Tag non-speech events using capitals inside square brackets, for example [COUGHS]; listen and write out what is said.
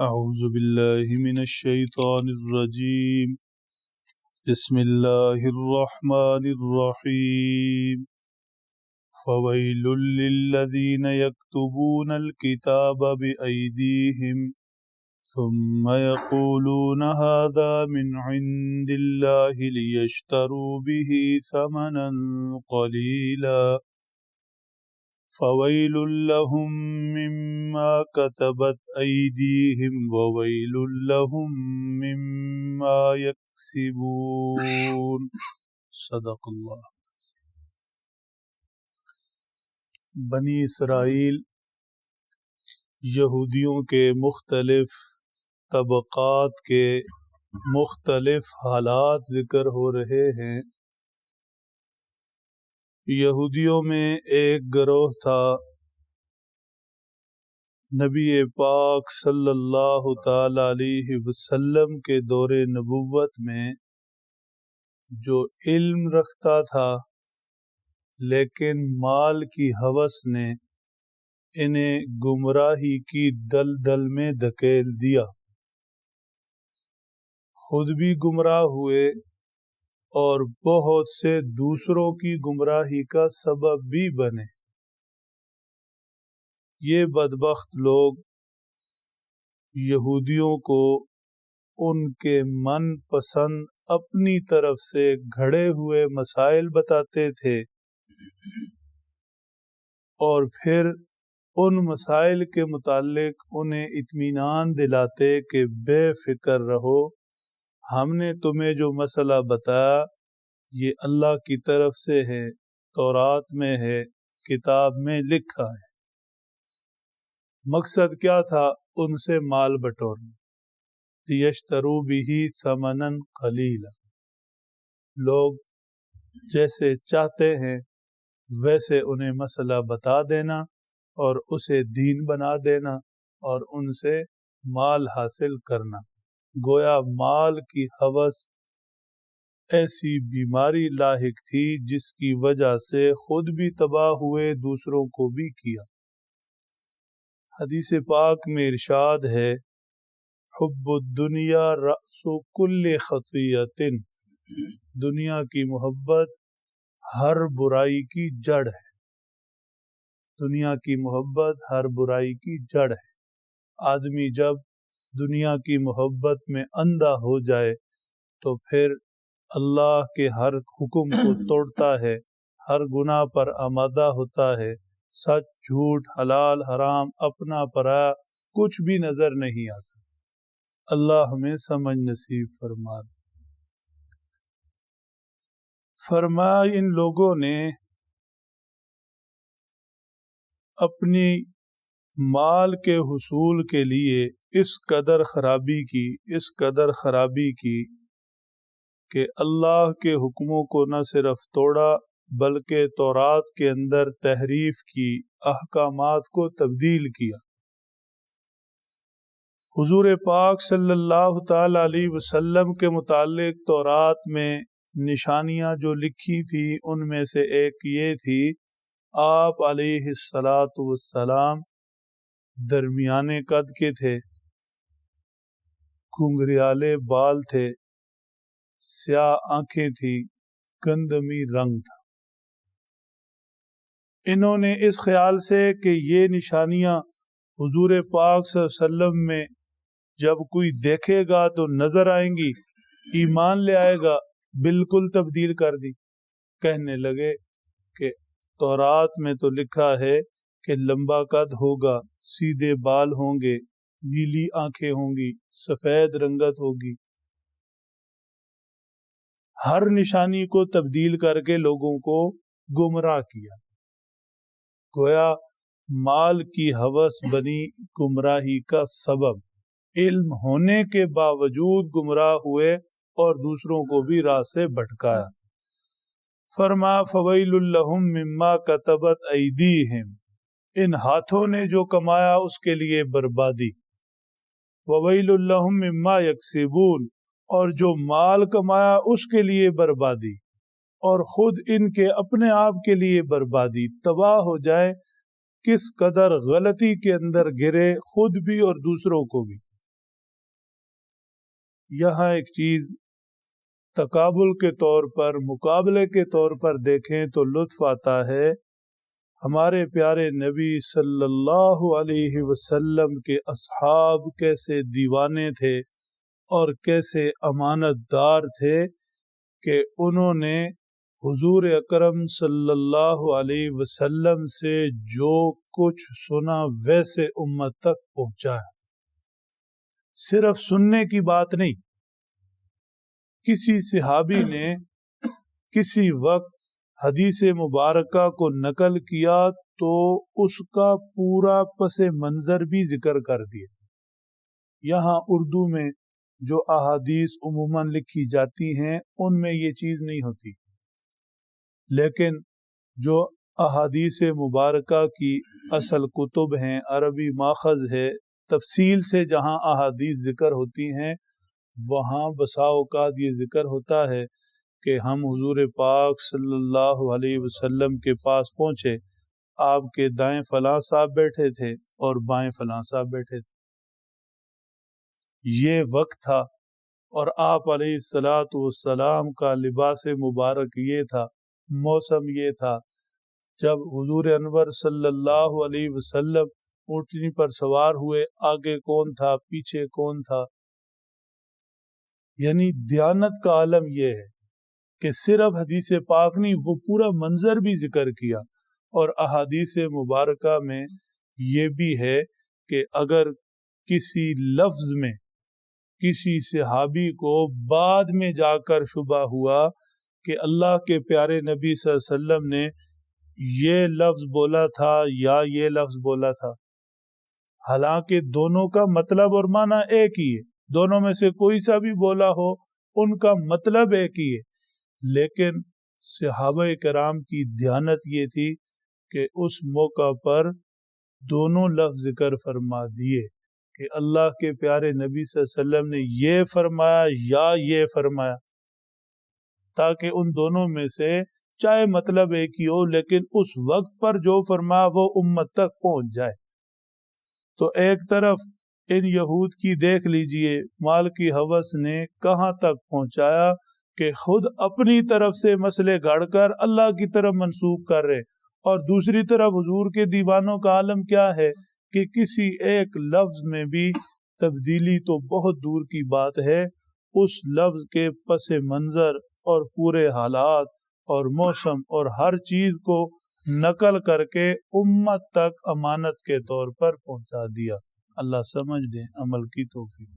أعوذ بالله من الشيطان الرجيم. بسم الله الرحمن الرحيم. فويل للذين يكتبون الكتاب بأيديهم ثم يقولون هذا من عند الله ليشتروا به ثمنا قليلا. فويل لهم مما كتبت أيديهم وويل لهم مما يكسبون صدق الله بنی اسرائیل یہودیوں کے مختلف طبقات کے مختلف حالات ذکر ہو رہے ہیں۔ یہودیوں میں ایک گروہ تھا۔ نبی پاک صلی اللہ تعالی علیہ وسلم کے دور نبوت میں جو علم رکھتا تھا، لیکن مال کی حوث نے انہیں گمراہی کی دل دل میں دھکیل دیا۔ خود بھی گمراہ ہوئے۔ اور بہت سے دوسروں کی گمراہی کا سبب بھی بنے۔ یہ بدبخت لوگ یہودیوں کو ان کے من پسند اپنی طرف سے گھڑے ہوئے مسائل بتاتے تھے اور پھر ان مسائل کے متعلق انہیں اطمینان دلاتے کہ بے فکر رہو۔ ہم نے تمہیں جو مسئلہ بتایا، یہ اللہ کی طرف سے ہے، تورات میں ہے، کتاب میں لکھا ہے۔ مقصد کیا تھا؟ ان سے مال بٹورنا۔ یشترو بھی سمن خلیلا لوگ جیسے چاہتے ہیں، ویسے انہیں مسئلہ بتا دینا اور اسے دین بنا دینا اور ان سے مال حاصل کرنا۔ گویا مال کی حوث ایسی بیماری لاحق تھی جس کی وجہ سے خود بھی تباہ ہوئے، دوسروں کو بھی کیا۔ حدیث پاک میں ارشاد ہے، حب الدنیا رأس کل خطیت دنیا کی محبت ہر برائی کی جڑ ہے۔ دنیا کی محبت ہر برائی کی جڑ ہے۔ آدمی جب دنیا کی محبت میں اندھا ہو جائے تو پھر اللہ کے ہر حکم کو [COUGHS] توڑتا ہے ہر گناہ پر آمادہ ہوتا ہے۔ سچ جھوٹ حلال حرام اپنا پرایا کچھ بھی نظر نہیں آتا۔ اللہ ہمیں سمجھ نصیب فرما دے۔ فرما ان لوگوں نے اپنی مال کے حصول کے لیے اس قدر خرابی کی، اس قدر خرابی کی کہ اللہ کے حکموں کو نہ صرف توڑا بلکہ تورات کے اندر تحریف کی، احکامات کو تبدیل کیا۔ حضور پاک صلی اللہ تعالی علیہ وسلم کے متعلق تورات میں نشانیاں جو لکھی تھی، ان میں سے ایک یہ تھی، آپ علیہ السلاۃ والسلام درمیانے قد کے تھے۔ گھنگریالے بال تھے، سیاہ آنکھیں تھی گندمی رنگ تھا۔ انہوں نے اس خیال سے کہ یہ نشانیاں حضور پاک صلی اللہ علیہ وسلم میں جب کوئی دیکھے گا تو نظر آئیں گی، ایمان لے آئے گا، بالکل تبدیل کر دی۔ کہنے لگے کہ تورات میں تو لکھا ہے کہ لمبا قد ہوگا، سیدھے بال ہوں گے۔ نیلی آنکھیں ہوں گی، سفید رنگت ہوگی۔ ہر نشانی کو تبدیل کر کے لوگوں کو گمراہ کیا۔ گویا مال کی حوث بنی گمراہی کا سبب۔ علم ہونے کے باوجود گمراہ ہوئے اور دوسروں کو بھی راہ سے بھٹکایا۔ فرما فویل الحم مما کتبت ایدیہم۔ ان ہاتھوں نے جو کمایا، اس کے لیے بربادی۔ وویل الحم مما یکسبون اور جو مال کمایا اس کے لیے بربادی اور خود ان کے اپنے آپ کے لیے بربادی تباہ ہو جائے، کس قدر غلطی کے اندر گرے خود بھی اور دوسروں کو بھی۔ یہاں ایک چیز تقابل کے طور پر، مقابلے کے طور پر دیکھیں تو لطف آتا ہے۔ ہمارے پیارے نبی صلی اللہ علیہ وسلم کے اصحاب کیسے دیوانے تھے اور کیسے امانت دار تھے کہ انہوں نے حضور اکرم صلی اللہ علیہ وسلم سے جو کچھ سنا ویسے امت تک پہنچایا۔ صرف سننے کی بات نہیں، کسی صحابی نے کسی وقت حدیث مبارکہ کو نقل کیا تو اس کا پورا پس منظر بھی ذکر کر دیا یہاں اردو میں جو احادیث عموماً لکھی جاتی ہیں، ان میں یہ چیز نہیں ہوتی۔ لیکن جو احادیث مبارکہ کی اصل کتب ہیں، عربی ماخذ ہے، تفصیل سے جہاں احادیث ذکر ہوتی ہیں، وہاں بسا اوقات یہ ذکر ہوتا ہے کہ ہم حضور پاک صلی اللہ علیہ وسلم کے پاس پہنچے، آپ کے دائیں فلاں صاحب بیٹھے تھے اور بائیں فلاں صاحب بیٹھے تھے۔ یہ وقت تھا اور آپ علیہ السلاۃ والسلام کا لباس مبارک یہ تھا، موسم یہ تھا۔ جب حضور انور صلی اللہ علیہ وسلم اونٹنی پر سوار ہوئے، آگے کون تھا، پیچھے کون تھا؟ یعنی دیانت کا عالم یہ ہے۔ کہ صرف حدیث پاک نہیں، وہ پورا منظر بھی ذکر کیا۔ اور احادیث مبارکہ میں یہ بھی ہے کہ اگر کسی لفظ میں کسی صحابی کو بعد میں جا کر شبہ ہوا کہ اللہ کے پیارے نبی صلی اللہ علیہ وسلم نے یہ لفظ بولا تھا یا یہ لفظ بولا تھا، حالانکہ دونوں کا مطلب اور معنی ایک ہی ہے۔ دونوں میں سے کوئی سا بھی بولا ہو، ان کا مطلب ایک ہی ہے۔ لیکن صحابہ کرام کی دیانت یہ تھی کہ اس موقع پر دونوں لفظ ذکر فرما دیے کہ اللہ کے پیارے نبی صلی اللہ علیہ وسلم نے یہ فرمایا یا یہ فرمایا تاکہ ان دونوں میں سے چاہے مطلب ایک ہی ہو لیکن اس وقت پر جو فرما وہ امت تک پہنچ جائے۔ تو ایک طرف ان یہود کی دیکھ لیجیے مال کی حوث نے کہاں تک پہنچایا کہ خود اپنی طرف سے مسئلے گھڑ کر اللہ کی طرف منسوخ کر رہے اور دوسری طرف حضور کے دیوانوں کا عالم کیا ہے کہ کسی ایک لفظ میں بھی تبدیلی تو بہت دور کی بات ہے، اس لفظ کے پس منظر اور پورے حالات اور موسم اور ہر چیز کو نقل کر کے امت تک امانت کے طور پر پہنچا دیا۔ اللہ سمجھ دیں، عمل کی توفیق۔